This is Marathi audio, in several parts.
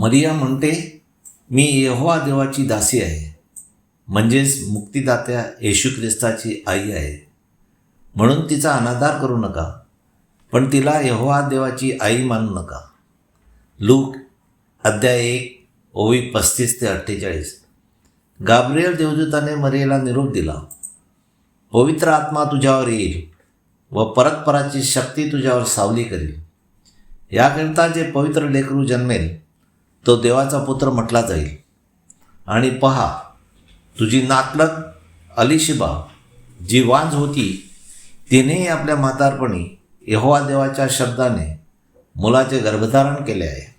मरिया म्हणते मी यहोवा देवाची दासी आहे. म्हणजेच मुक्तिदात्या येशू ख्रिस्ताची आई आहे. म्हणून तिचा अनादार करू नका पण तिला यहोवा देवाची आई मानू नका. लूक अध्याय एक ओवी पस्तीस ते अठ्ठेचाळीस. गाब्रियल देवदूताने मरियेला निरोप दिला. पवित्र आत्मा तुझ्यावर येईल व परतपराची शक्ती तुझ्यावर सावली करील. याकरिता जे पवित्र लेकरू जन्मेल तो देवाचा पुत्र म्हटला जाईल. आणि पहा तुझी नातलग अलिशिबा जी वांज होती तिनेही आपल्या म्हातारपणी यहोवा देवाच्या शब्दाने मुलाचे गर्भधारण केले आहे.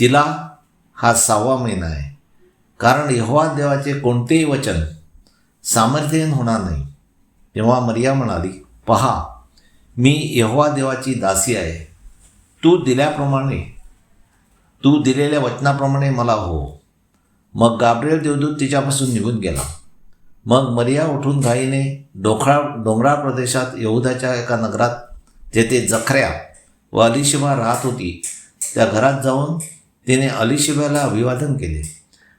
तिला हा सहावा महिना आहे. कारण यहोवा देवाचे कोणतेही वचन सामर्थ्यहीन होणार नाही. तेव्हा मरिया म्हणाली पहा मी यहोवा देवाची दासी आहे. तू दिल्याप्रमाणे तू दिलेल्या वचनाप्रमाणे मला हो. मग गाब्रियल देवदूत तिच्यापासून निघून गेला. मग मरिया उठून घाईने डोखळा डोंगराळ प्रदेशात यहुदाच्या एका नगरात जेथे जखऱ्या व अलिशिबा राहत होती त्या घरात जाऊन तिने अलिशिबाला अभिवादन केले.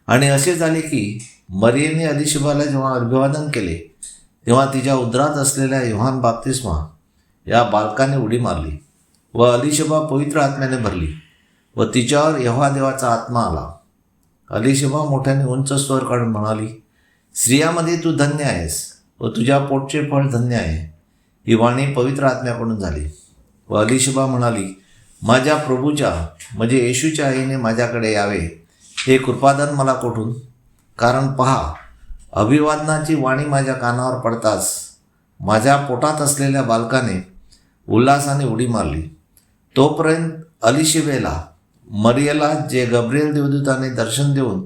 आणि असे झाले की मरियेने अलिशिबाला जेव्हा अभिवादन केले तेव्हा तिच्या उदरात असलेल्या युहान बाप्तिस्मा या बालकाने उडी मारली व अलिशिबा पवित्र आत्म्याने भरली. व तिच्यावर यव्हा देवाचा आत्मा आला. अलिशिबा मोठ्याने उंच स्वर काढून म्हणाली स्त्रियामध्ये तू धन्य आहेस व तुझ्या पोटचे फळ धन्य आहे. ही वाणी पवित्र आत्म्याकडून झाली. व अलिशिबा म्हणाली माझ्या प्रभूच्या म्हणजे येशूच्या आईने माझ्याकडे यावे. हे कृपादान मला कोठून? कारण पहा अभिवादनाची वाणी माझ्या कानावर पडताच माझ्या पोटात असलेल्या बालकाने उल्हासाने उडी मारली. तोपर्यंत अलिशिबेला मरियला जे गब्रियल देवदूताने दर्शन देऊन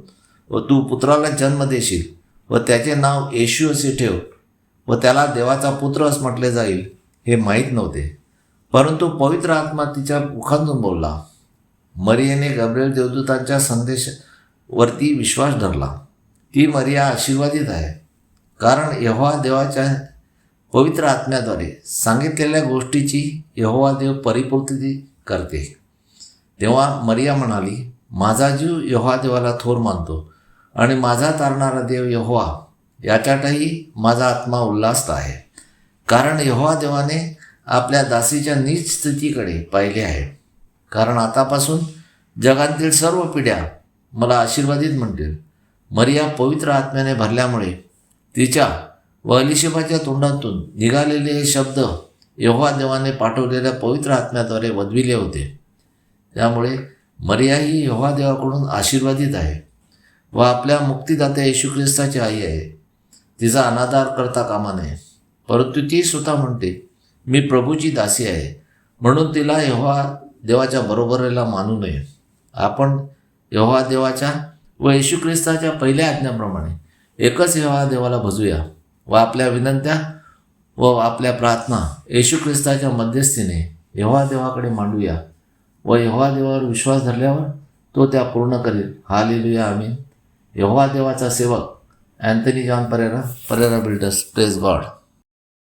व तू पुत्राला जन्म देशील व त्याचे नाव येशू असे ठेव व त्याला देवाचा पुत्र असं म्हटले जाईल हे माहीत नव्हते. परंतु पवित्र आत्मा तिच्या मुखातून बोलला. मरियेने गब्रियल देवदूतांच्या संदेशावरती विश्वास धरला. ती मरिया आशीर्वादित आहे. कारण यहोवा देवाच्या पवित्र आत्म्याद्वारे सांगितलेल्या गोष्टीची यहोवा देव परिपूर्ती करते. तेव्हा मरिया म्हणाली माझा जीव यहोवा देवाला थोर मानतो आणि माझा तारणारा देव यहोवा याच्यातही माझा आत्मा उल्हास्त आहे. कारण यहोवा देवाने आपल्या दासीच्या नीच स्थितीकडे पाहिले आहे. कारण आतापासून जगातील सर्व पिढ्या मला आशीर्वादित म्हणतील. मरिया पवित्र आत्म्याने भरल्यामुळे तिच्या व अलिशिबाच्या तोंडातून निघालेले हे शब्द यहोवा देवाने पाठवलेल्या पवित्र आत्म्याद्वारे वदविले होते. त्यामुळे मरिया ही यहोवा देवाकडून आशीर्वादित आहे व आपल्या मुक्तिदात्या येशू ख्रिस्ताची आई आहे. तिचा अनादार करता कामा नये. परंतु ती स्वतः म्हणते मी प्रभूची दासी आहे. म्हणून तिला यहोवा देवाच्या बरोबरीला मानू नये. आपण यहोवा देवाच्या व येशू ख्रिस्ताच्या पहिल्या आज्ञाप्रमाणे एकच यहोवा देवाला भजूया व आपल्या विनंत्या व आपल्या प्रार्थना येशू ख्रिस्ताच्या मध्यस्थीने यहोवा देवाकडे मांडूया. व यहोवा देवावर विश्वास धरल्यावर तो त्या पूर्ण करेल. हा लिहिलूया आम्ही यहोवा देवाचा सेवक Anthony John Pereira Pereira builders. Praise God